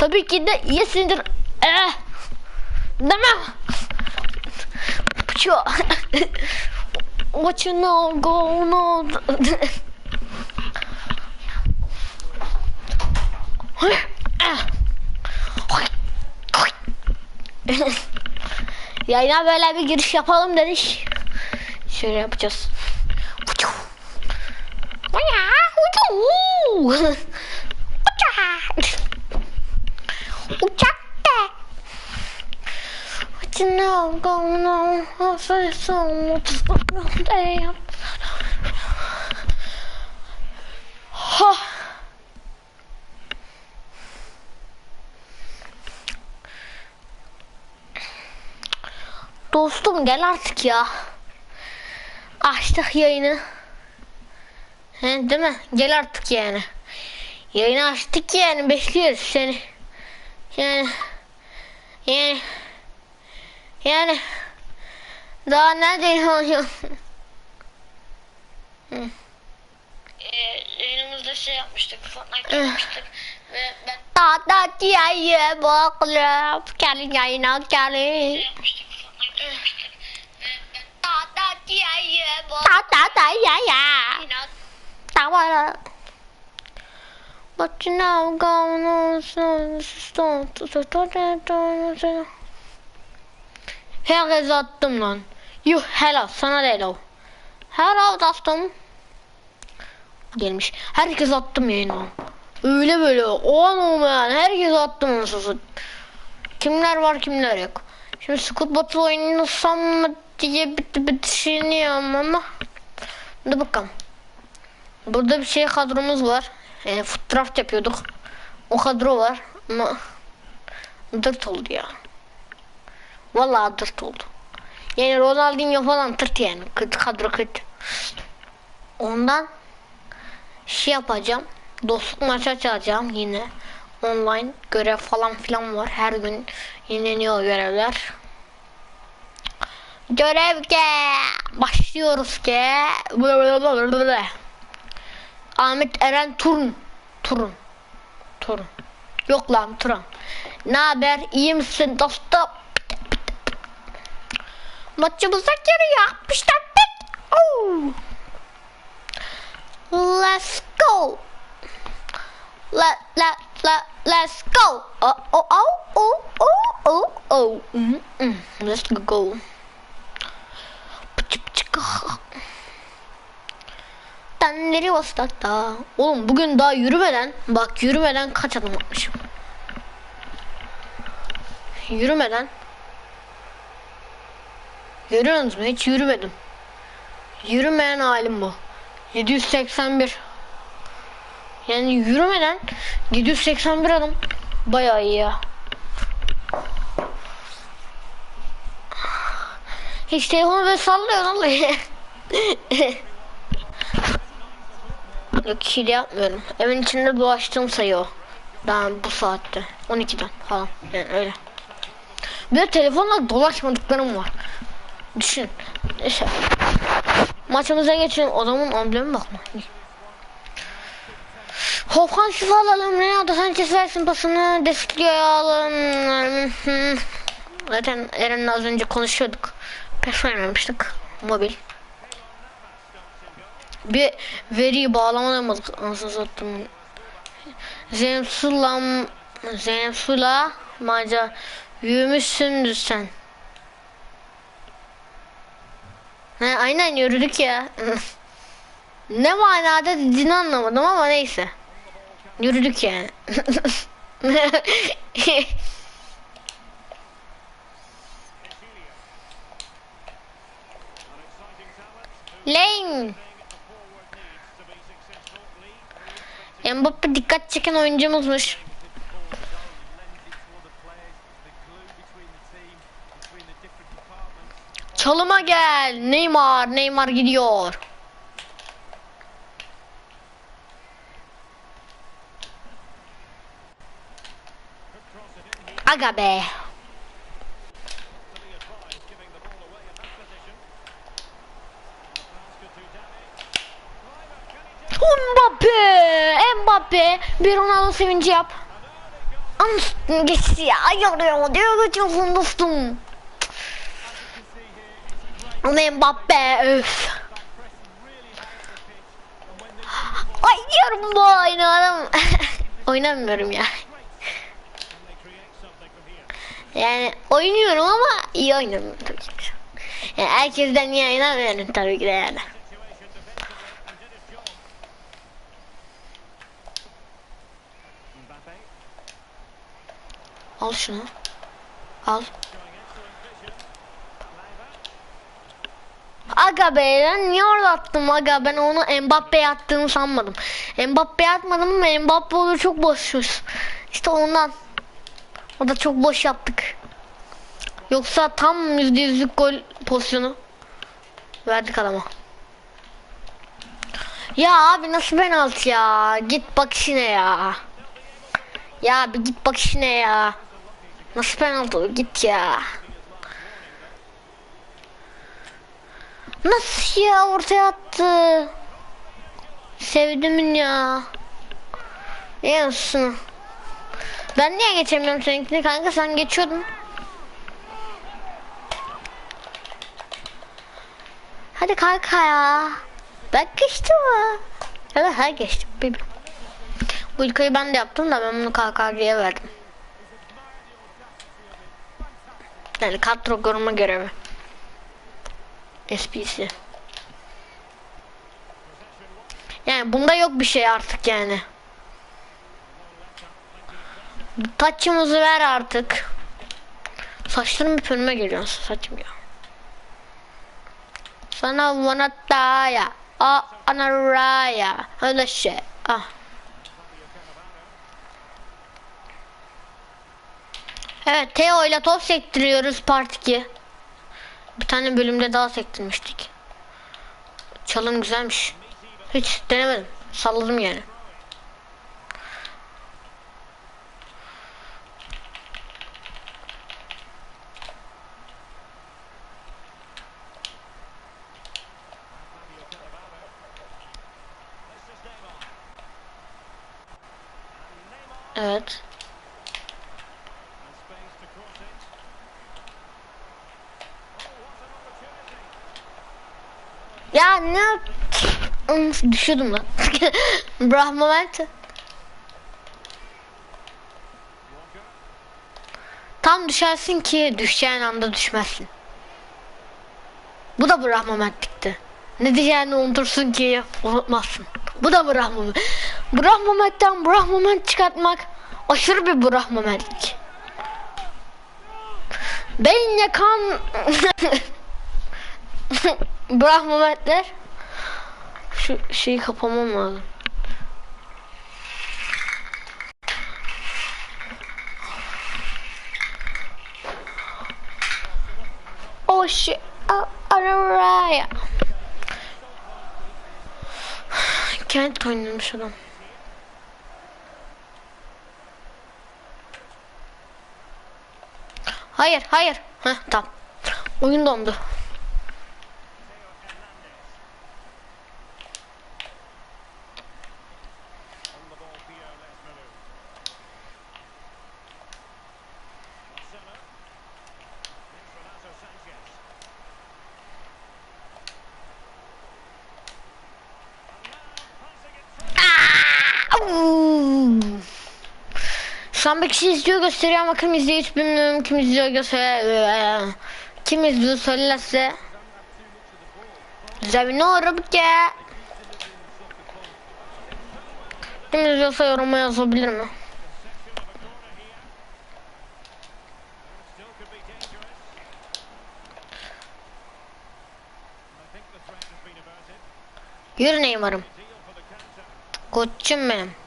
Tabii ki de iyisindir. Eh. Demem. Pıçı. What you know going on? Yayına böyle bir giriş yapalım dedik. Şöyle yapacağız. Uçakta. What you know going on? I say. Dostum gel artık ya. Açtık yayını. He, değil mi? Gel artık yani. Yayını açtık yani bekliyoruz seni. Yani yani yani daha nerede oluyorsun? Ee, yayınımızda şey yapmıştık, Fortnite yapmıştık ve ben Tata diye baklıp gelin yayına gelin. yapmıştık, Fortnite yapmıştık ve ben Tata diye bak. Tata da ya Tamam. But you know going on so so Herkese attım lan. Yuh helal sana değil o. Helal dostum. Gelmiş. Herkes attım yayına. Öyle böyle o an olmayan herkes attım nasıl. Kimler var kimler yok. Şimdi Squid Battle oynasam mı diye bir, bir düşünüyorum ama. Hadi bakalım. Burada bir şey kadromuz var. Foot draft yapıyorduk. O kadro var ama dırt oldu ya. Vallahi dırt oldu. Yani Ronaldinho falan tırt yani. Kötü kadro kötü. Ondan şey yapacağım. Dostluk maçı açacağım yine. Online görev falan filan var. Her gün yenileniyor görevler. Görev ki başlıyoruz ki. Ahmet Eren Turun. Turun. Turun. Yok lan Turun. Ne haber? İyi misin dostum? Maçımıza giriyor. 60 dakika. Oh. Let's go. Let let let let's go. Oh oh oh oh oh oh oh. Mm -mm. Let's go. Tenleri vasıtakta. Oğlum bugün daha yürümeden bak yürümeden kaç adım atmışım. Yürümeden. Görüyorsunuz mu? Hiç yürümedim. Yürümeyen halim bu. 781. Yani yürümeden 781 adım. Bayağı iyi ya. Hiç telefonu böyle sallıyor lan. Yok hile yapmıyorum. Evin içinde dolaştığım sayıyor. Daha bu saatte. 12'den falan. Yani öyle. Bir de telefonla dolaşmadıklarım var. Düşün. Maçımıza geçelim. Adamın amblemi bakma. Offensive alalım. Renato Sanchez versin pasını. Destekleyelim. Zaten Eren'le az önce konuşuyorduk. Pes oynamıştık. Mobil. Bir veriyi bağlamalamadık. Anasını sattım. Zeynep Sulam Zeynep Sula maca yürümüşsündür sen. He, aynen yürüdük ya. ne manada dediğini anlamadım ama neyse. Yürüdük yani. Lane. Mbappe dikkat çeken oyuncumuzmuş. Çalıma gel. Neymar, Neymar gidiyor. Aga be. Mbappe, Mbappe bir Ronaldo sevinci yap. Anasını geçti ya. Ay oraya diyor geçiyorsun dostum. Ama Mbappe öf. Ay diyorum bu oyunu adam. Oynamıyorum ya. Yani oynuyorum ama iyi oynamıyorum tabii ki. Yani herkesten iyi oynamıyorum tabii ki de yani. Al şunu. Al. Aga be ben niye orada attım aga ben onu Mbappe'ye attığını sanmadım. Mbappe'ye atmadım ama Mbappe olur çok boşmuş. İşte ondan. O da çok boş yaptık. Yoksa tam yüzde yüzlük gol pozisyonu verdik adama. Ya abi nasıl penaltı ya? Git bak işine ya. Ya bir git bak işine ya. Nasıl penaltı? Git ya. Nasıl ya ortaya attı? Sevdim ya. Yansın. Ben niye geçemiyorum seninkini kanka sen geçiyordun. Hadi kanka ya. Ben geçtim mi? Evet ha geçtim. Bir- Bu ilkayı ben de yaptım da ben bunu KKG'ye verdim. Yani kadro koruma görevi. SPC. Yani bunda yok bir şey artık yani. Taçımızı ver artık. Saçlarım bir önüme geliyor saçım ya. Sana vanata ya. A anaraya. Öyle şey. Ah. Evet Teo ile top sektiriyoruz part 2. Bir tane bölümde daha sektirmiştik. Çalım güzelmiş. Hiç denemedim. Salladım yani. Evet. Ya ne Üm, düşüyordum lan. Brahmavet. Tam düşersin ki düşeceğin anda düşmezsin. Bu da Brahmavet'tikti. Ne diyeceğini unutursun ki unutmazsın. Bu da Brahmavet. Brahmavet'ten Brahmavet çıkartmak aşırı bir Brahmavetlik. Beyin yakan Brahmavetler şu şeyi kapamam lazım. Oh shit. Oh, araya. Kent oynamış adam. Hayır, hayır. Heh, tamam. Oyun dondu. 91 kişi izliyor gösteriyor ama kim izliyor hiç bilmiyorum. Kim izliyor gösteriyor. Kim izliyor söylerse. Seviniyorum ki. Kim izliyorsa yoruma yazabilir mi? Yürü Neymar'ım. Koçum benim.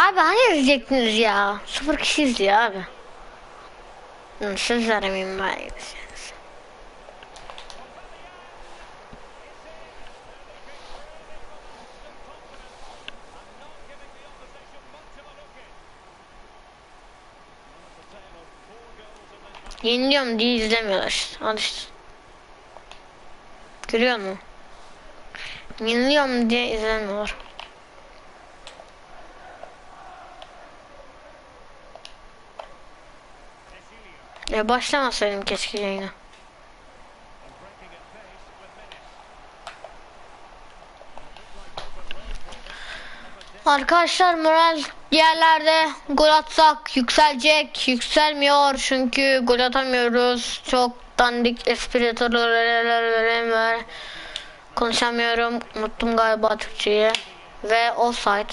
Abi hani izleyecektiniz ya? Sıfır kişi izliyor abi. Sizlere minber gibisiniz. Yeniliyorum diye izlemiyorlar işte. Al işte. Görüyor musun? Yeniliyorum diye izlemiyorlar. Ya başlamasaydım keşke yayına. Arkadaşlar moral yerlerde gol atsak yükselecek yükselmiyor çünkü gol atamıyoruz. Çok dandik espritörlerim var konuşamıyorum. Unuttum galiba Türkçeyi. Ve offside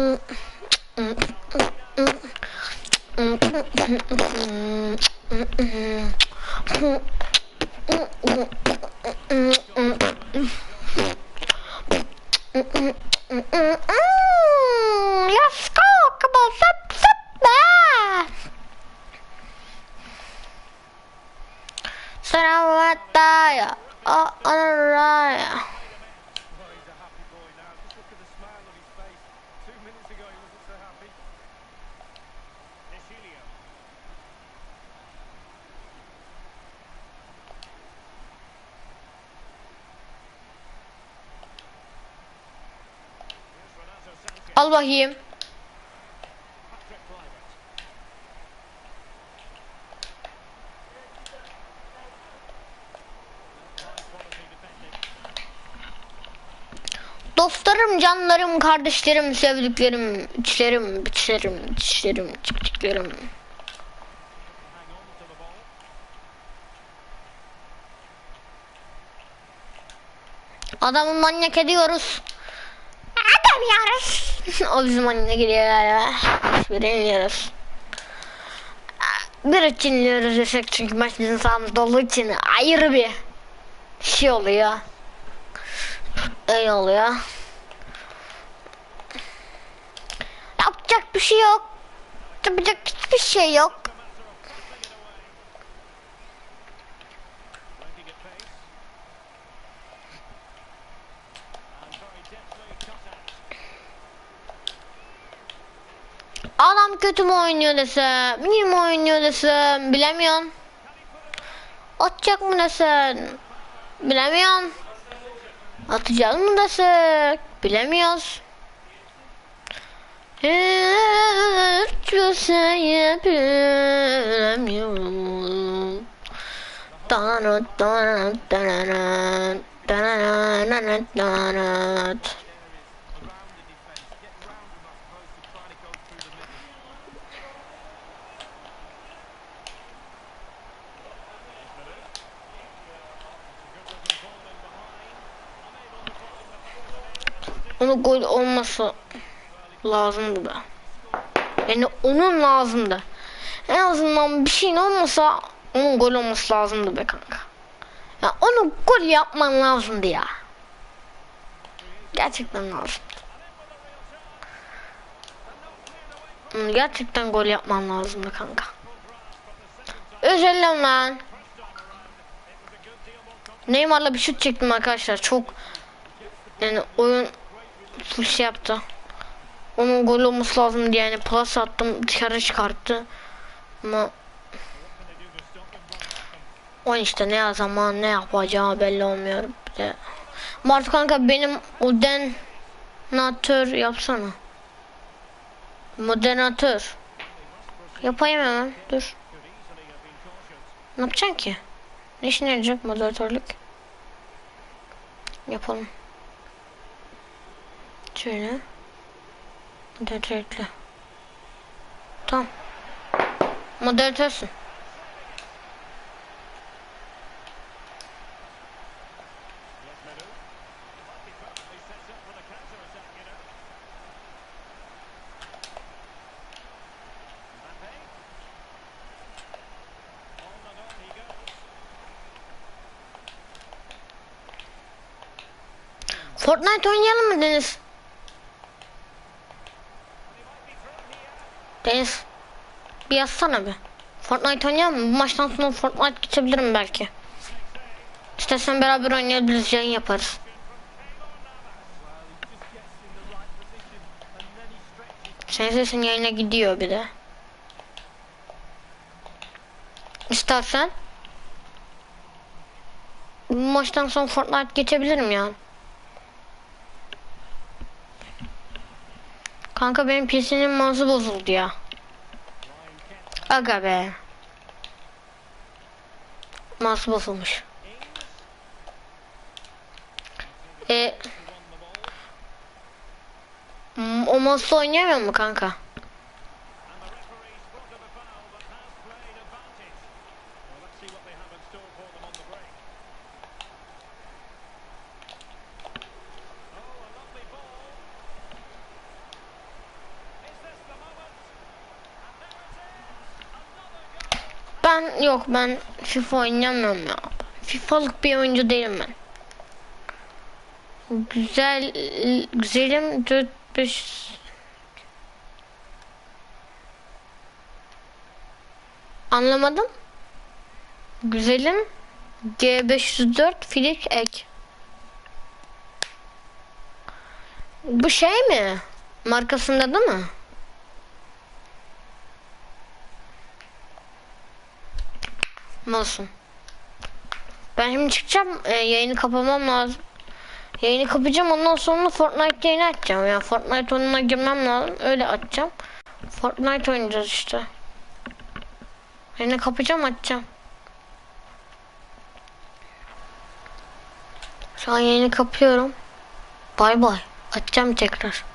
Let's Al bakayım. Dostlarım, canlarım, kardeşlerim, sevdiklerim, içlerim, biçlerim, dişlerim, çıktıklarım. Adamı manyak ediyoruz. O bizim manyak ediyor galiba. Hiçbiri yeniliyoruz. Bir için yeniliyoruz desek çünkü maç bizim sahamızda olduğu için ayrı bir şey oluyor. Öyle oluyor. Yapacak bir şey yok. Yapacak hiçbir şey yok. Adam kötü mü oynuyor desem, iyi mi oynuyor desem, bilemiyorsun. Atacak mı desen, bilemiyorsun. Atacak mı desek, bilemiyoruz. Şey bilemiyorum. Danat, danat, danat, danat, danat, danat. Onu gol olması lazımdı be. Yani onun lazımdı. En azından bir şeyin olmasa onun gol olması lazımdı be kanka. Ya onu gol yapman lazımdı ya. Gerçekten lazımdı. Onu gerçekten gol yapman lazımdı kanka. Üzüldüm lan. Neymar'la bir şut çektim arkadaşlar. Çok yani oyun full şey yaptı. Onun gol olması lazım diye yani plus attım dışarı çıkarttı. Ama o işte ne zaman ne yapacağı belli olmuyor. Mart kanka benim modernatör yapsana. Modernatör. Yapayım hemen. Dur. Ne yapacaksın ki? Ne işine yarayacak moderatörlük? Yapalım. Şöyle. Moderatörle. Tamam. Moderatörsün. Yes, Menu. Might be perfectly set up for the counter-attack, you know. Mbappe. On and on he goes. Fortnite oynayalım mı Deniz? Deniz. Bir yazsana bir. Fortnite oynayalım mı? Bu maçtan sonra Fortnite geçebilirim belki. İstersen beraber oynayabiliriz, yayın yaparız. Senin sesin yayına gidiyor bir de. İstersen bu maçtan sonra Fortnite geçebilirim yani. Kanka benim PC'nin mouse'u bozuldu ya. Aga be. Mouse bozulmuş. E, m- o mouse'la oynayamıyor mu kanka? Ben yok ben FIFA oynayamıyorum ya. FIFA'lık bir oyuncu değilim ben. Güzel güzelim 4 5 Anlamadım. Güzelim G504 filik ek. Bu şey mi? Markasında değil mi? Olsun. Ben şimdi çıkacağım. e, yayını kapamam lazım. Yayını kapayacağım. Ondan sonra Fortnite yayını açacağım. Yani Fortnite oyununa girmem lazım. Öyle açacağım. Fortnite oynayacağız işte. Yayını kapayacağım açacağım. Şu an yayını kapıyorum. Bay bay. Açacağım tekrar.